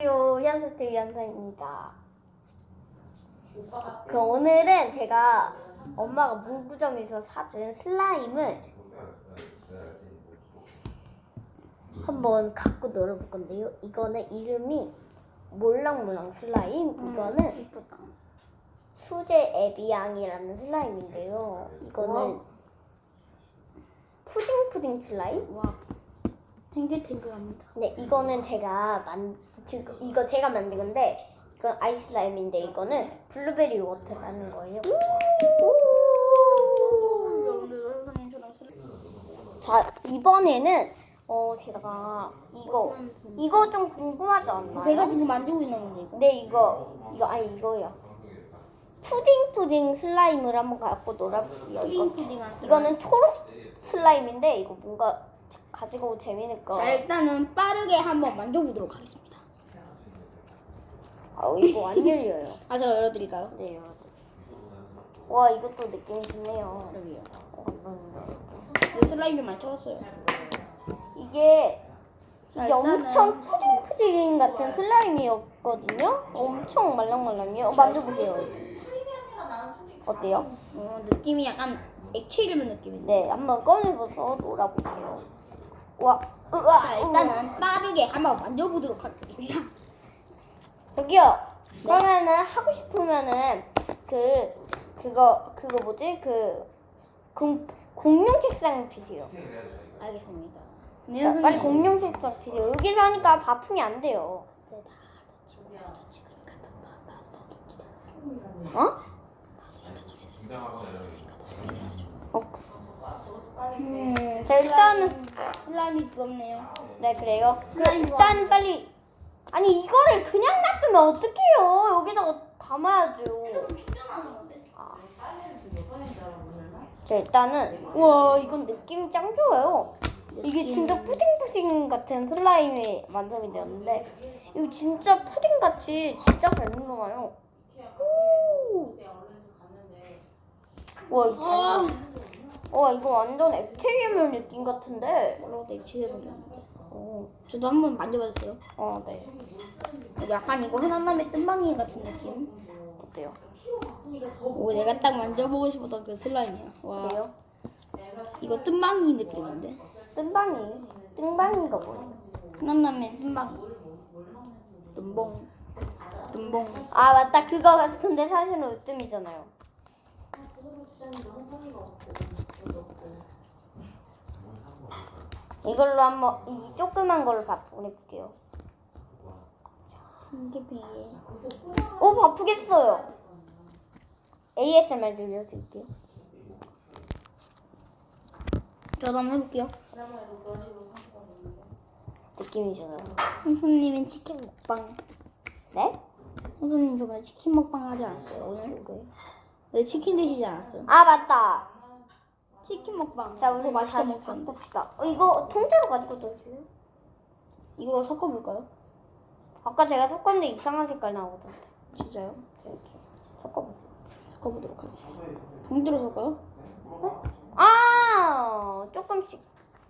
안녕하세요. 현스트 현서입니다. 그 오늘은 제가 엄마가 문구점에서 사준 슬라임을 한번 갖고 놀아볼 건데요. 이거는 이름이 몰랑몰랑 슬라임. 이거는 이쁘다. 수제 에비앙이라는 슬라임인데요. 이거는 와우. 푸딩 푸딩 슬라임? 와, 탱글탱글합니다. 네, 이거는 제가 만 지금 이거 제가 만든 건데 이건 아이스 라임인데 이거는 블루베리 워터라는 거예요. 자 이번에는 어 제가 이거 이거 좀 궁금하지 않나요? 제가 지금 만지고 있는 건데 이거. 네 이거 이거 아니 이거요. 푸딩 푸딩 슬라임을 한번 갖고 놀아볼게요. 이거 푸딩푸딩한 슬라임. 이거는 초록 슬라임인데 이거 뭔가 가지고 거. 자 일단은 빠르게 한번 만져보도록 하겠습니다. 아 이거 안 열려요. 아 제가 열어드릴까요? 네 여러분. 와 이것도 느낌이 좋네요. 여기요. 어, 감사합니다. 이 슬라임 좀 많이 채웠어요. 이게 자 이게 일단은 엄청 푸딩 푸딩 같은 슬라임이었거든요. 엄청 말랑말랑해요. 어, 만져보세요. 어때요? 어, 느낌이 약간 액체 이름 느낌인데. 네, 한번 꺼내봐서 놀아볼게요. 와, 으아, 자 일단은 빠르게 한번 만져보도록 하겠습니다. 저기요. 그러면은 하고 싶으면은 그 그거 그거 뭐지 그 공, 공룡 책상 피세요. 알겠습니다. 네 자, 빨리 선생님. 공룡 책상 피세요. 여기서 하니까 바풍이 안 돼요. 어? 어? 음, 자, 일단은 슬라임이 부럽네요. 네 그래요. 슬라임 일단 빨리 아니 이거를 그냥 놔두면 어떡해요? 여기다가 담아야죠. 아. 자 일단은 우와 이건 느낌 짱 좋아요. 이게 진짜 푸딩 푸딩 같은 슬라임이 완성이 되었는데 이거 진짜 푸딩 같이 진짜 잘 녹아요. 오. 와 이거 와, 와 이거 완전 액체 괴물 느낌 같은데. 뭐라고 액체 해버렸는데. 오. 저도 한번 만져봐 주세요. 어 네. 약간 이거 흔한남의 뜸방이 같은 느낌. 어때요? 오, 내가 딱 만져보고 싶었던 그 슬라임이야. 와, 어때요? 이거 뜸방이 느낌인데. 뜬방이 뜬방이가 뭐예요? 흔한남의 뜸방이. 뜸봉, 뜸봉. 아 맞다 그거 근데 사실은 으뜸이잖아요. 이걸로 한번 이 조그만 걸로 바꾸볼게요. 핑계핑계. 오 바쁘겠어요. ASMR 들려드릴게요. 저도 한번 해볼게요. 느낌이 좋아요. 형수님은 치킨 먹방. 네? 형수님 저번에 치킨 먹방 하지 않았어요? 오늘? 네, 치킨 드시지 않았어요? 아 맞다. 치킨 먹방. 자 이거 우리 맛있게 다시 먹던. 바꿉시다. 어, 이거 통째로 가지고 넣으실래요? 이걸로 섞어볼까요? 아까 제가 섞었는데 이상한 색깔 나오던데. 진짜요? 자, 이렇게 섞어보세요. 섞어보도록 하겠습니다. 봉지로 섞어요? 아 조금씩.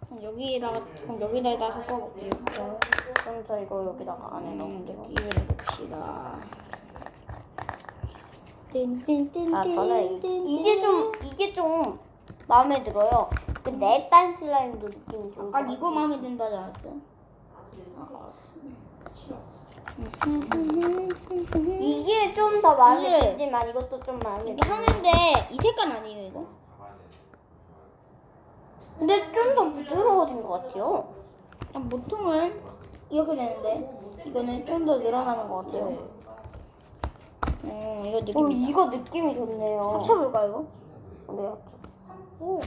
그럼 여기에다가 그럼 여기다가 섞어볼게요. 네. 그럼 저 이거 여기다가 안에 넣을게요. 여기를 봅시다. 띵띵띵띵. 아 저는 이- 이게 좀 이게 좀 마음에 들어요. 그 내딴 슬라임도 느낌이 좋은 아까 것 이거. 마음에 든다지 않았어요? 이게 좀 더 마음에 근데- 들지만 이것도 좀 마음에 이게 들어. 하는데 이 색깔 아니에요 이거? 근데 좀 더 부드러워진 것 같아요. 그냥 보통은 이렇게 되는데 이거는 좀 더 늘어나는 것 같아요. 음 이거 어 느낌. 이거 느낌이 좋네요. 합쳐볼까 이거? 네 합쳐. 오.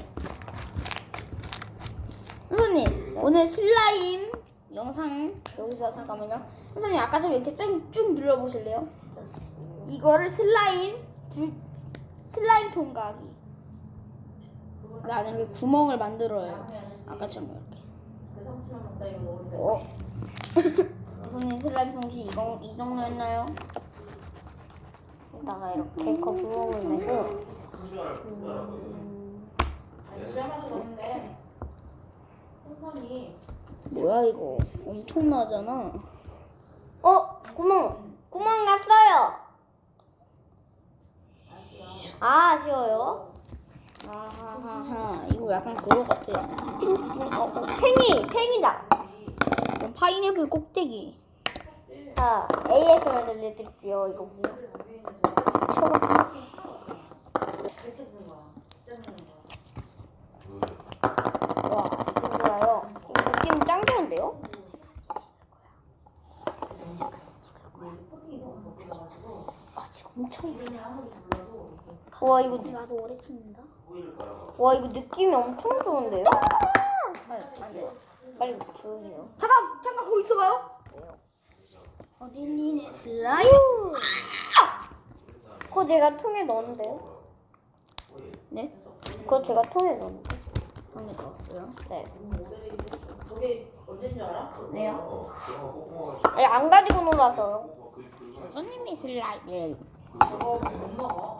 선생님 오늘 슬라임 영상 여기서 잠깐만요. 선생님 아까처럼 이렇게 쭉, 쭉 눌러보실래요? 이거를 슬라임 불 슬라임 통과하기. 라는 이렇게 구멍을 만들어요. 아까처럼 이렇게. 어. 선생님 슬라임 통시 이거 이 정도였나요? 여기다가 이렇게 거품을 내고 뭐야 이거 엄청나잖아. 어 구멍 구멍 났어요. 아 아쉬워요. 아하하 이거 약간 그거 같아. 어, 어, 팽이 팽이다. 이건 파인애플 꼭대기. 자 ASMR 들려드릴게요. 이거 보세요. 초록. 와 좋아요. 이거 느낌 짱 좋은데요? 아 지금 엄청. 와 이거 느- 나도 오래 찍는다. 와 이거 느낌이 엄청 좋은데요? 안 돼. 빨리 조용히요. 잠깐 잠깐 거기 있어봐요. 어디 있니 내 슬라임? 그거 제가 통에 넣었는데요. 네? 그거 제가 통에 넣었는데. 방에 넣었어요. 네. 네요. 아니 안 가지고 놀아서요. 손님이 슬라임.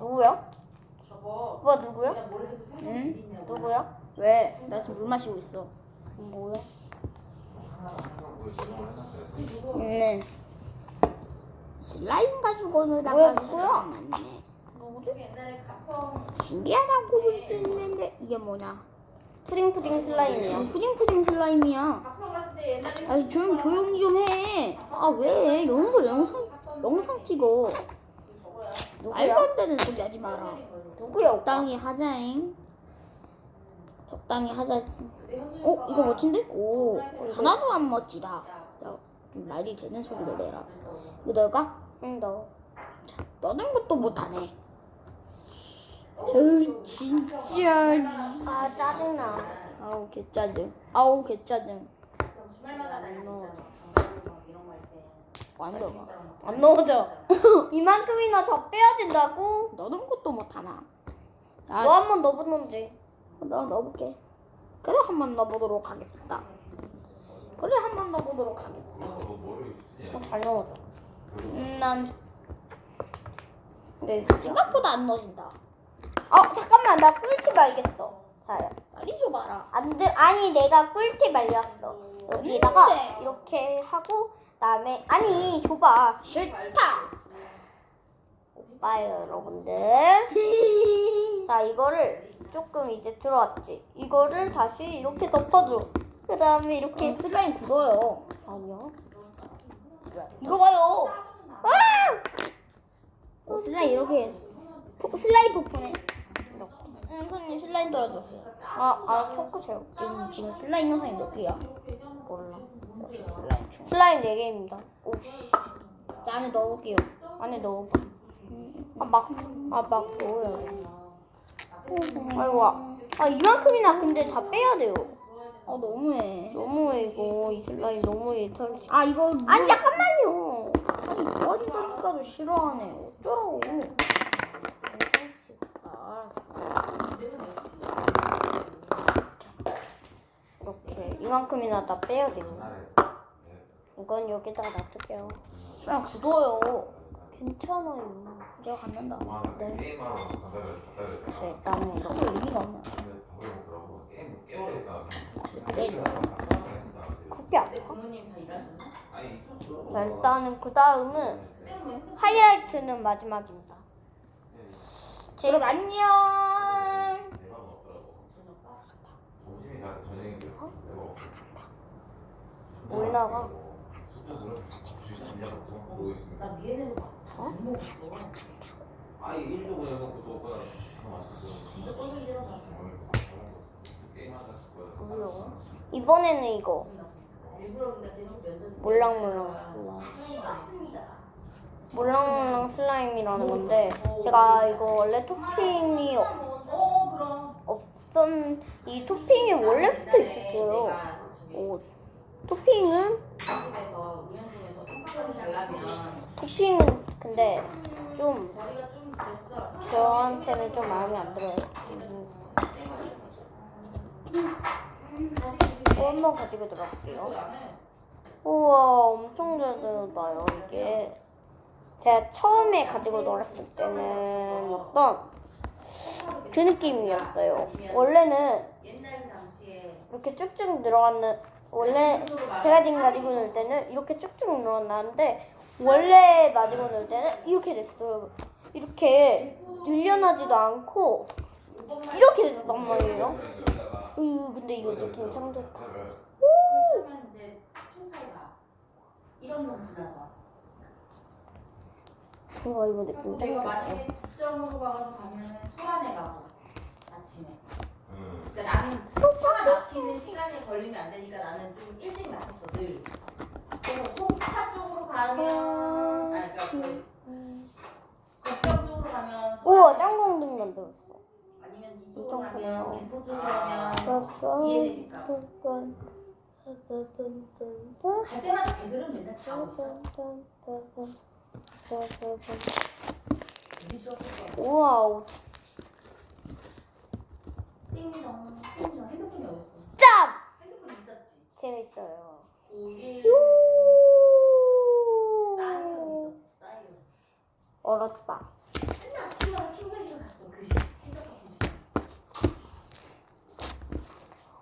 누구요? 누가 누구요? 응? 누구요? 왜? 나 지금 물 마시고 있어. 뭐요? 네. 슬라임 가지고 놀다가 뭐야, 누구야? 누구지? 신기하다고 볼 수 있는데 이게 뭐냐? 푸딩 푸딩 슬라임이요. 음, 푸딩 푸딩 슬라임이야. 아 조용 조용히 좀 해. 아 왜? 영상 영상 영상 찍어. 말도 안 되는 소리 하지 마라. 누구야 오빠? 적당히 하자잉. 적당히 하자. 어 이거 멋진데? 오 하나도 안 멋지다. 야, 좀 말이 되는 소리를 내라. 이거 너가 응 너. 떠는 것도 못하네. 저 진짜. 아 짜증나. 아우 개짜증. 아우 개짜증. 안 넣어. 완전. 안 넣어져. 이만큼이나 더 빼야 된다고? 너는 것도 못하나. 너 아, 한번 넣어보는지. 너 넣어볼게. 그래 한 번 넣어보도록 하겠다. 그래 한 번 넣어보도록 하겠다. 어, 잘 넣어져. 음, 난 네. 생각보다 안 넣어진다. 어 잠깐만 나 꿀팁 알겠어. 자요. 빨리 줘봐라. 안 들, 아니 내가 꿀팁 알렸어. 여기다가 뭔데? 이렇게 하고 그다음에 아니 줘봐. 싫다. 봐요 여러분들. 자 이거를 조금 이제 들어왔지. 이거를 다시 이렇게 덮어줘. 그다음에 이렇게 어, 슬라임 굳어요. 아니야. 이거 봐요. 아! 어, 슬라임 이렇게 포, 슬라임 폭포네. 응, 손님 슬라임 떨어졌어요. 아, 아 토크 제요. 지금 지금 슬라임 영상이 몇 개야? 역시 슬라임 중. 슬라임 4개입니다. 오, 자, 안에 넣어볼게요. 안에 넣어봐. 아, 막, 아, 막 넣어요. 아이고, 아, 아, 이만큼이나 근데 다 빼야 돼요. 어 너무해. 너무해, 이거. 이 슬라임 너무해, 털지. 아 이거 물- 아니, 잠깐만요. 아니 도와준다니까도 싫어하네. 어쩌라고. 아. 이렇게. 이만큼이나 다 빼야 돼요. 이건 여기다가 놔둘게요. 그냥 굳어요. 괜찮아요. 제가 갖는다. 네. 게임하러 자, 일단은 이렇게. 그 의미가 없네. 게임 크게 아파. 자, 일단은 그 다음은 하이라이트는 마지막입니다. 여러분 안녕. 점심이 가 일도 그냥 왔었어. 진짜 꼴보기 싫어서. 게임하다 싶어요. 뭐요? 이번에는 이거. 몰랑몰랑 슬라임. 몰랑몰랑 슬라임이라는 건데 제가 이거 원래 토핑이 없었 이 토핑이 원래부터 있었어요. 오, 토핑은 토핑은 근데 좀 저한테는 좀 마음에 안 들어요. 한번 가지고 들어갈게요. 우와, 엄청 잘 들어나요, 이게. 제가 처음에 가지고 놀았을 때는 어떤 그 느낌이었어요. 원래는 이렇게 쭉쭉 늘어가는, 원래 제가 지금 가지고 놀 때는 이렇게 쭉쭉 늘어나는데, 원래 마지막 넣을 때는 이렇게 됐어요. 이렇게 늘려나지도 않고 이렇게 됐단 말이에요. 으, 근데 이거 느낌 참 좋다. 총괄가 이런 놈 지나서 뭔가 이거 느낌 좋다. 만약에 국정으로 가가지고 가면은 소란에 가고 아침에 음. 그러니까 나는 차가 막히는 시간이 걸리면 안 되니까 나는 좀 일찍 나섰어 늘 그래서 송파 쪽으로 가면 아니 그러니까 그 국정 쪽으로 가면 우와 짱공등 만들었어. 아니면 이쪽으로 엄청 가면 크네요. 김포 쪽으로 가면 가. 갈 때마다 배들은 맨날 차 없어 되게 거야 우와 띵동 띵동 핸드폰이 어딨어 짭! 핸드폰 있었지 재밌어요. 01 유. 사이언 있었지 사이언 얼었다. 맨날 아침마다 친구네 집에 갔어 그 시, 핸드폰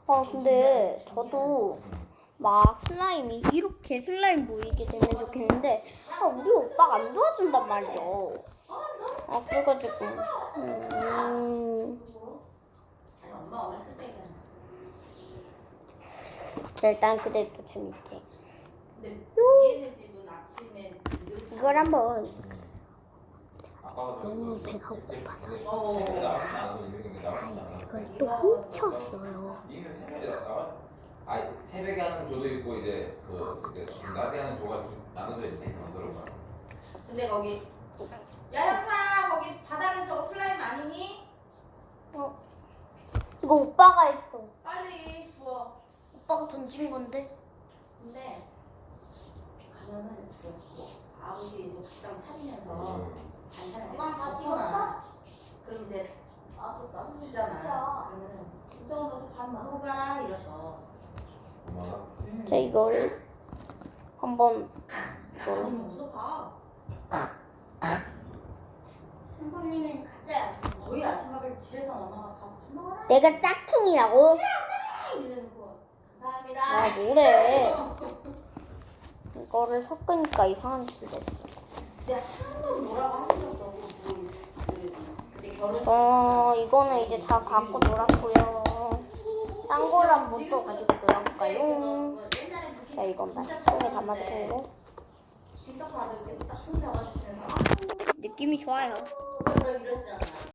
시아 근데 저도 막 슬라임이 이렇게 슬라임 보이게 되면 좋겠는데 아 우리 오빠가 안 도와준단 말이죠. 아 그래가지고 음, 엄마 어렸을 때 그냥 일단 그래도 재밌게. 근데 이해네 집은 아침에 늘 이걸 한번. 아빠가 너무 배가 고파서. 어 이걸 또 훔쳤어요. 아 새벽에 하는 조도 있고 이제 그 이제 낮에 하는 조가 나눠져 있지 그런 거. 근데 거기 야영사 거기 바닥에 저거 슬라임 아니니? 이거 오빠가 했어. 빨리 주워 오빠가 던진 건데. 근데 가면은 그 아버지 이제 밥상 차리면서 음. 반찬을 엄마 다. 찍었어? 그럼 이제 나도 나도 주잖아 그러면은 저너도 밥 먹고 가라 이러셔 엄마가 자 이걸 한번 아니 어서 가 선생님은 가짜야. 거의 아침밥을 집에서 엄마가 밥, 밥 먹어라 내가 짝퉁이라고? 아 뭐래? 이거를 섞으니까 이상한 짓을 했어. 어 이거는 이제 다 갖고 놀았고요. 딴 거랑 뭐또 가지고 놀아볼까요? 자 이건 맛있게 담아주고 느낌이 좋아요. 아 이러시잖아